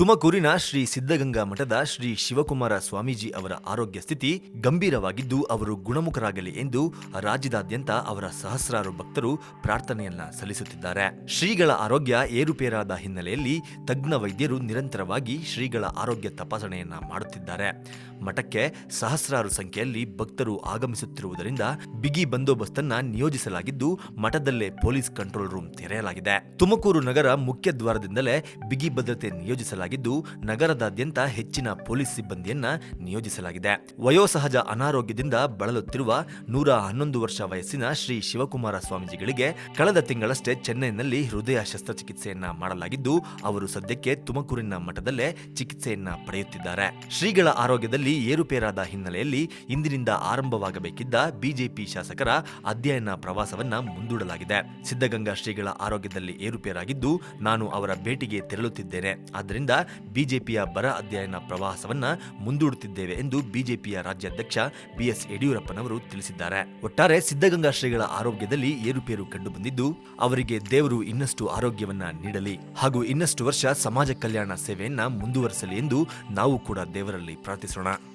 ತುಮಕೂರಿನ ಶ್ರೀ ಸಿದ್ಧಗಂಗಾ ಮಠದ ಶ್ರೀ ಶಿವಕುಮಾರ ಸ್ವಾಮೀಜಿ ಅವರ ಆರೋಗ್ಯ ಸ್ಥಿತಿ ಗಂಭೀರವಾಗಿದ್ದು, ಅವರು ಗುಣಮುಖರಾಗಲಿ ಎಂದು ರಾಜ್ಯದಾದ್ಯಂತ ಅವರ ಸಹಸ್ರಾರು ಭಕ್ತರು ಪ್ರಾರ್ಥನೆಯನ್ನ ಸಲ್ಲಿಸುತ್ತಿದ್ದಾರೆ. ಶ್ರೀಗಳ ಆರೋಗ್ಯ ಏರುಪೇರಾದ ಹಿನ್ನೆಲೆಯಲ್ಲಿ ತಜ್ಞ ವೈದ್ಯರು ನಿರಂತರವಾಗಿ ಶ್ರೀಗಳ ಆರೋಗ್ಯ ತಪಾಸಣೆಯನ್ನ ಮಾಡುತ್ತಿದ್ದಾರೆ. ಮಠಕ್ಕೆ ಸಹಸ್ರಾರು ಸಂಖ್ಯೆಯಲ್ಲಿ ಭಕ್ತರು ಆಗಮಿಸುತ್ತಿರುವುದರಿಂದ ಬಿಗಿ ಬಂದೋಬಸ್ತನ್ನ ನಿಯೋಜಿಸಲಾಗಿದ್ದು, ಮಠದಲ್ಲೇ ಪೊಲೀಸ್ ಕಂಟ್ರೋಲ್ ರೂಮ್ ತೆರೆಯಲಾಗಿದೆ. ತುಮಕೂರು ನಗರ ಮುಖ್ಯ ದ್ವಾರದಿಂದಲೇ ಬಿಗಿ ಭದ್ರತೆ ನಿಯೋಜಿಸಲಾಗಿದ್ದು ನಗರದಾದ್ಯಂತ ಹೆಚ್ಚಿನ ಪೊಲೀಸ್ ಸಿಬ್ಬಂದಿಯನ್ನ ನಿಯೋಜಿಸಲಾಗಿದೆ. ವಯೋಸಹಜ ಅನಾರೋಗ್ಯದಿಂದ ಬಳಲುತ್ತಿರುವ ನೂರ ಹನ್ನೊಂದು ವರ್ಷ ವಯಸ್ಸಿನ ಶ್ರೀ ಶಿವಕುಮಾರ ಸ್ವಾಮೀಜಿಗಳಿಗೆ ಕಳೆದ ತಿಂಗಳಷ್ಟೇ ಚೆನ್ನೈನಲ್ಲಿ ಹೃದಯ ಶಸ್ತ್ರಚಿಕಿತ್ಸೆಯನ್ನ ಮಾಡಲಾಗಿದ್ದು, ಅವರು ಸದ್ಯಕ್ಕೆ ತುಮಕೂರಿನ ಮಠದಲ್ಲೇ ಚಿಕಿತ್ಸೆಯನ್ನ ಪಡೆಯುತ್ತಿದ್ದಾರೆ. ಶ್ರೀಗಳ ಆರೋಗ್ಯದಲ್ಲಿ ಏರುಪೇರಾದ ಹಿನ್ನೆಲೆಯಲ್ಲಿ ಇಂದಿನಿಂದ ಆರಂಭವಾಗಬೇಕಿದ್ದ ಬಿಜೆಪಿ ಶಾಸಕರ ಅಧ್ಯಯನ ಪ್ರವಾಸವನ್ನ ಮುಂದೂಡಲಾಗಿದೆ. ಸಿದ್ಧಗಂಗಾ ಶ್ರೀಗಳ ಆರೋಗ್ಯದಲ್ಲಿ ಏರುಪೇರಾಗಿದ್ದು, ನಾನು ಅವರ ಭೇಟಿಗೆ ತೆರಳುತ್ತಿದ್ದೇನೆ. ಆದ್ದರಿಂದ ಬಿಜೆಪಿಯ ಬರ ಅಧ್ಯಯನ ಪ್ರವಾಸವನ್ನು ಮುಂದೂಡುತ್ತಿದ್ದೇವೆ ಎಂದು ಬಿಜೆಪಿಯ ರಾಜ್ಯಾಧ್ಯಕ್ಷ ಬಿಎಸ್ ಯಡಿಯೂರಪ್ಪನವರು ತಿಳಿಸಿದ್ದಾರೆ. ಒಟ್ಟಾರೆ ಸಿದ್ಧಗಂಗಾ ಶ್ರೀಗಳ ಆರೋಗ್ಯದಲ್ಲಿ ಏರುಪೇರು ಕಂಡುಬಂದಿದ್ದು, ಅವರಿಗೆ ದೇವರು ಇನ್ನಷ್ಟು ಆರೋಗ್ಯವನ್ನ ನೀಡಲಿ ಹಾಗೂ ಇನ್ನಷ್ಟು ವರ್ಷ ಸಮಾಜ ಕಲ್ಯಾಣ ಸೇವೆಯನ್ನ ಮುಂದುವರಿಸಲಿ ಎಂದು ನಾವು ಕೂಡ ದೇವರಲ್ಲಿ ಪ್ರಾರ್ಥಿಸೋಣ.